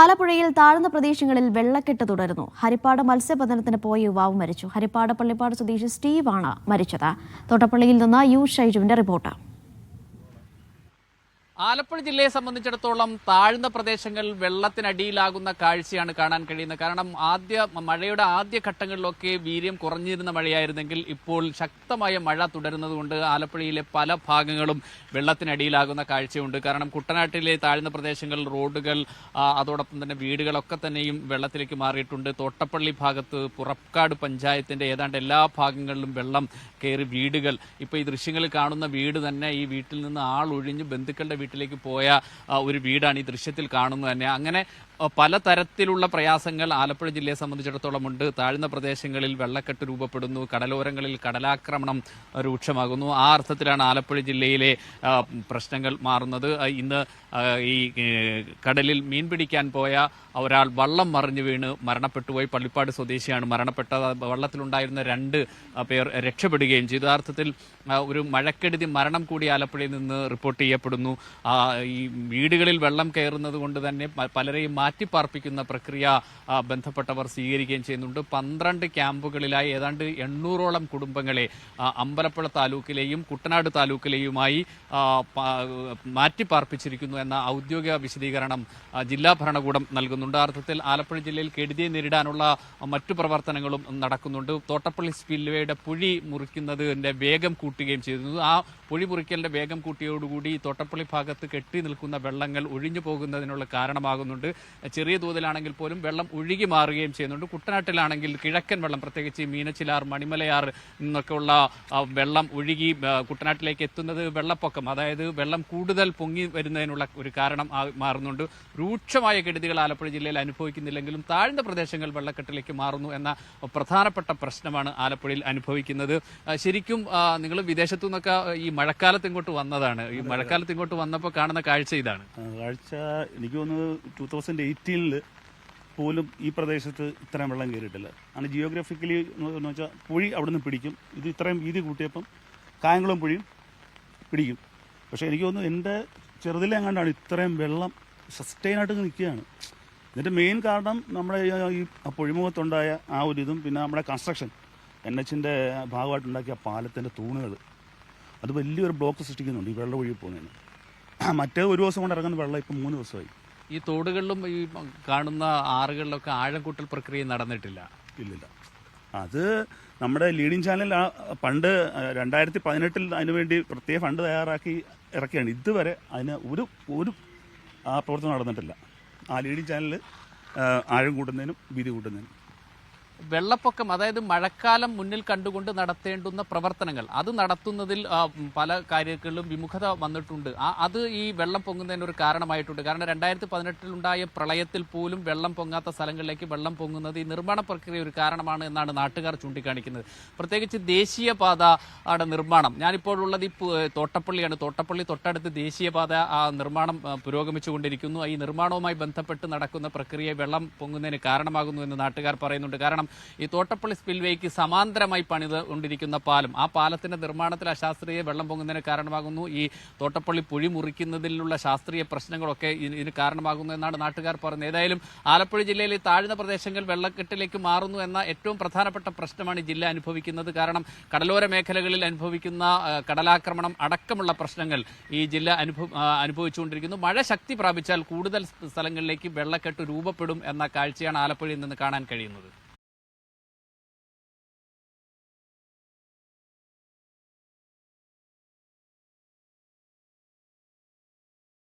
ആലപ്പുഴയിൽ താഴ്ന്ന പ്രദേശങ്ങളിൽ വെള്ളക്കെട്ട് തുടരുന്നു. ഹരിപ്പാട് മത്സ്യബന്ധനത്തിന് പോയ യുവാവ് മരിച്ചു. ഹരിപ്പാട് പള്ളിപ്പാട് സ്വദേശി സ്റ്റീവാണ് മരിച്ചത്. തോട്ടപ്പള്ളിയിൽ നിന്ന് യു ഷൈജുവിന്റെ റിപ്പോർട്ട്. ആലപ്പുഴ ജില്ലയെ സംബന്ധിച്ചിടത്തോളം താഴ്ന്ന പ്രദേശങ്ങൾ വെള്ളത്തിനടിയിലാകുന്ന കാഴ്ചയാണ് കാണാൻ കഴിയുന്നത്. കാരണം ആദ്യ മഴയുടെ ആദ്യ ഘട്ടങ്ങളിലൊക്കെ വീര്യം കുറഞ്ഞിരുന്ന മഴയായിരുന്നെങ്കിൽ ഇപ്പോൾ ശക്തമായ മഴ തുടരുന്നതുകൊണ്ട് ആലപ്പുഴയിലെ പല ഭാഗങ്ങളും വെള്ളത്തിനടിയിലാകുന്ന കാഴ്ചയുണ്ട്. കാരണം കുട്ടനാട്ടിലെ താഴ്ന്ന പ്രദേശങ്ങൾ റോഡുകൾ അതോടൊപ്പം തന്നെ വീടുകളൊക്കെ തന്നെയും വെള്ളത്തിലേക്ക് മാറിയിട്ടുണ്ട്. തോട്ടപ്പള്ളി ഭാഗത്ത് പുറക്കാട് പഞ്ചായത്തിന്റെ ഏതാണ്ട് എല്ലാ ഭാഗങ്ങളിലും വെള്ളം കയറി വീടുകൾ. ഇപ്പോൾ ഈ ദൃശ്യങ്ങളിൽ കാണുന്ന വീട് തന്നെ ഈ വീട്ടിൽ നിന്ന് ആളൊഴിഞ്ഞ് ബന്ധുക്കളുടെ വീട്ടിലേക്ക് പോയ ഒരു വീടാണ് ഈ ദൃശ്യത്തിൽ കാണുന്നത് തന്നെ. അങ്ങനെ പലതരത്തിലുള്ള പ്രയാസങ്ങൾ ആലപ്പുഴ ജില്ലയെ സംബന്ധിച്ചിടത്തോളം ഉണ്ട്. താഴ്ന്ന പ്രദേശങ്ങളിൽ വെള്ളക്കെട്ട് രൂപപ്പെടുന്നു. കടലോരങ്ങളിൽ കടലാക്രമണം രൂക്ഷമാകുന്നു. ആ അർത്ഥത്തിലാണ് ആലപ്പുഴ ജില്ലയിലെ പ്രശ്നങ്ങൾ മാറുന്നത്. ഇന്ന് ഈ കടലിൽ മീൻ പിടിക്കാൻ പോയ ഒരാൾ വള്ളം മറിഞ്ഞു വീണ് മരണപ്പെട്ടുപോയി. പള്ളിപ്പാട് സ്വദേശിയാണ്. മരണപ്പെട്ടത് വള്ളത്തിലുണ്ടായിരുന്ന രണ്ട് പേർ രക്ഷപ്പെടുകയും ചെയ്തു. യഥാർത്ഥത്തിൽ ഒരു മഴക്കെടുതി മരണം കൂടി ആലപ്പുഴയിൽ നിന്ന് റിപ്പോർട്ട് ചെയ്യപ്പെടുന്നു. ഈ വീടുകളിൽ വെള്ളം കയറുന്നത് കൊണ്ട് തന്നെ പലരെയും പലരെയും മാറ്റിപ്പാർപ്പിക്കുന്ന പ്രക്രിയ ബന്ധപ്പെട്ടവർ സ്വീകരിക്കുകയും ചെയ്യുന്നുണ്ട്. പന്ത്രണ്ട് ക്യാമ്പുകളിലായി ഏതാണ്ട് എണ്ണൂറോളം കുടുംബങ്ങളെ അമ്പലപ്പുഴ താലൂക്കിലെയും കുട്ടനാട് താലൂക്കിലെയുമായി മാറ്റിപ്പാർപ്പിച്ചിരിക്കുന്നു എന്ന ഔദ്യോഗിക വിശദീകരണം ജില്ലാ ഭരണകൂടം നൽകുന്നുണ്ട്. അർത്ഥത്തിൽ ആലപ്പുഴ ജില്ലയിൽ കെടുതിയെ നേരിടാനുള്ള മറ്റു പ്രവർത്തനങ്ങളും നടക്കുന്നുണ്ട്. തോട്ടപ്പള്ളി സ്പിൽവേയുടെ പുഴി മുറിക്കുന്നതിന്റെ വേഗം കൂട്ടുകയും ചെയ്തിരുന്നു ആ പുഴി മുറിക്കലിന്റെ വേഗം കൂട്ടിയോടുകൂടി തോട്ടപ്പള്ളി ഭാഗത്ത് കെട്ടി നിൽക്കുന്ന വെള്ളങ്ങൾ ഒഴിഞ്ഞു പോകുന്നതിനുള്ള കാരണമാകുന്നുണ്ട്. ചെറിയ തോതിലാണെങ്കിൽ പോലും വെള്ളം ഒഴുകി മാറുകയും ചെയ്യുന്നുണ്ട്. കുട്ടനാട്ടിലാണെങ്കിൽ കിഴക്കൻ വെള്ളം പ്രത്യേകിച്ച് മീനച്ചിലാർ മണിമലയാർ നിന്നൊക്കെയുള്ള വെള്ളം ഒഴുകി കുട്ടനാട്ടിലേക്ക് എത്തുന്നത് വെള്ളപ്പൊക്കം അതായത് വെള്ളം കൂടുതൽ പൊങ്ങി വരുന്നതിനുള്ള ഒരു കാരണം ആ- മാറുന്നുണ്ട്. രൂക്ഷമായ കെടുതികൾ ആലപ്പുഴ ജില്ലയിൽ അനുഭവിക്കുന്നില്ലെങ്കിലും താഴ്ന്ന പ്രദേശങ്ങൾ വെള്ളക്കെട്ടിലേക്ക് മാറുന്നു എന്ന പ്രധാനപ്പെട്ട പ്രശ്നമാണ് ആലപ്പുഴയിൽ അനുഭവിക്കുന്നത്. ശരിക്കും നിങ്ങൾ വിദേശത്തു നിന്നൊക്കെ ഈ മഴക്കാലത്ത് ഇങ്ങോട്ട് വന്നതാണ്. ഈ മഴക്കാലത്ത് ഇങ്ങോട്ട് വന്നപ്പോൾ കാണുന്ന കാഴ്ച ഇതാണ്. കാഴ്ച എനിക്ക് തോന്നുന്നത് ടൂ തൗസൻഡ് എയ്റ്റീനിൽ പോലും ഈ പ്രദേശത്ത് ഇത്രയും വെള്ളം കയറിയിട്ടില്ല. ആണ് ജിയോഗ്രഫിക്കലി എന്ന് വെച്ചാൽ പുഴി അവിടുന്ന് പിടിക്കും. ഇത് ഇത്രയും വീതി കൂട്ടിയപ്പം കായംകുളം പുഴിയും പിടിക്കും. പക്ഷേ എനിക്ക് തോന്നുന്നു എന്റെ ചെറുതിലെ എങ്ങാണ്ടാണ് ഇത്രയും വെള്ളം സസ്റ്റൈനായിട്ട് നിൽക്കുകയാണ്. ഇതിന്റെ മെയിൻ കാരണം നമ്മുടെ ഈ- പുഴിമുഖത്തുണ്ടായ ആ ഒരു ഇതും പിന്നെ നമ്മുടെ കൺസ്ട്രക്ഷൻ എൻ എച്ചിന്റെ ഭാഗമായിട്ടുണ്ടാക്കിയ പാലത്തിന്റെ തൂണുകൾ. അത് വലിയൊരു ബ്ലോക്ക് സൃഷ്ടിക്കുന്നുണ്ട് ഈ വെള്ളം ഒഴുകി പോകുന്നതിന്. മറ്റേ ഒരു ദിവസം കൊണ്ട് ഇറങ്ങുന്ന വെള്ളം ഇപ്പം മൂന്ന് ദിവസമായി. ഈ തോടുകളിലും ഈ കാണുന്ന ആറുകളിലൊക്കെ ആഴം കൂട്ടൽ പ്രക്രിയ നടന്നിട്ടില്ല. ഇല്ലില്ല. അത് നമ്മുടെ ലീഡിങ് ചാനൽ ആ പണ്ട് രണ്ടായിരത്തി പതിനെട്ടിൽ അതിനുവേണ്ടി പ്രത്യേക ഫണ്ട് തയ്യാറാക്കി ഇറക്കിയാണ്. ഇതുവരെ അതിന് ഒരു ഒരു ആ പ്രവർത്തനം നടന്നിട്ടില്ല. ആ ലീഡിങ് ചാനൽ ആഴം കൂട്ടുന്നതിനും വീതി കൂട്ടുന്നതിനും. വെള്ളപ്പൊക്കം അതായത് മഴക്കാലം മുന്നിൽ കണ്ടുകൊണ്ട് നടത്തേണ്ടുന്ന പ്രവർത്തനങ്ങൾ അത് നടത്തുന്നതിൽ പല കാര്യങ്ങളിലും വിമുഖത വന്നിട്ടുണ്ട്. അത് ഈ വെള്ളം പൊങ്ങുന്നതിന് ഒരു കാരണമായിട്ടുണ്ട്. കാരണം രണ്ടായിരത്തി പതിനെട്ടിലുണ്ടായ പ്രളയത്തിൽ പോലും വെള്ളം പൊങ്ങാത്ത സ്ഥലങ്ങളിലേക്ക് വെള്ളം പൊങ്ങുന്നത് ഈ നിർമ്മാണ പ്രക്രിയ ഒരു കാരണമാണ് എന്നാണ് നാട്ടുകാർ ചൂണ്ടിക്കാണിക്കുന്നത്. പ്രത്യേകിച്ച് ദേശീയപാത ദേശീയപാതയുടെ നിർമ്മാണം. ഞാനിപ്പോൾ ഉള്ളത് ഈ തോട്ടപ്പള്ളിയാണ്. തോട്ടപ്പള്ളി തൊട്ടടുത്ത് ദേശീയപാത നിർമ്മാണം പുരോഗമിച്ചുകൊണ്ടിരിക്കുന്നു. ഈ നിർമ്മാണവുമായി ബന്ധപ്പെട്ട് നടക്കുന്ന പ്രക്രിയ വെള്ളം പൊങ്ങുന്നതിന് കാരണമാകുന്നു എന്ന് നാട്ടുകാർ പറയുന്നുണ്ട്. കാരണം ഈ തോട്ടപ്പള്ളി സ്പിൽവേക്ക് സമാന്തരമായി പണിത് കൊണ്ടിരിക്കുന്ന പാലം. ആ പാലത്തിന്റെ നിർമ്മാണത്തിൽ അശാസ്ത്രീയ വെള്ളം പൊങ്ങുന്നതിന് കാരണമാകുന്നു. ഈ തോട്ടപ്പള്ളി പുഴി മുറിക്കുന്നതിലുള്ള ശാസ്ത്രീയ പ്രശ്നങ്ങളൊക്കെ ഇതിന് കാരണമാകുന്നു എന്നാണ് നാട്ടുകാർ പറയുന്നത്. ഏതായാലും ആലപ്പുഴ ജില്ലയിലെ താഴ്ന്ന പ്രദേശങ്ങൾ വെള്ളക്കെട്ടിലേക്ക് മാറുന്നു എന്ന ഏറ്റവും പ്രധാനപ്പെട്ട പ്രശ്നമാണ് ജില്ല അനുഭവിക്കുന്നത്. കാരണം കടലോര മേഖലകളിൽ അനുഭവിക്കുന്ന കടലാക്രമണം അടക്കമുള്ള പ്രശ്നങ്ങൾ ഈ ജില്ല അനുഭവ അനുഭവിച്ചുകൊണ്ടിരിക്കുന്നു. മഴ ശക്തി പ്രാപിച്ചാൽ കൂടുതൽ സ്ഥലങ്ങളിലേക്ക് വെള്ളക്കെട്ട് രൂപപ്പെടും എന്ന കാഴ്ചയാണ് ആലപ്പുഴയിൽ നിന്ന് കാണാൻ കഴിയുന്നത്.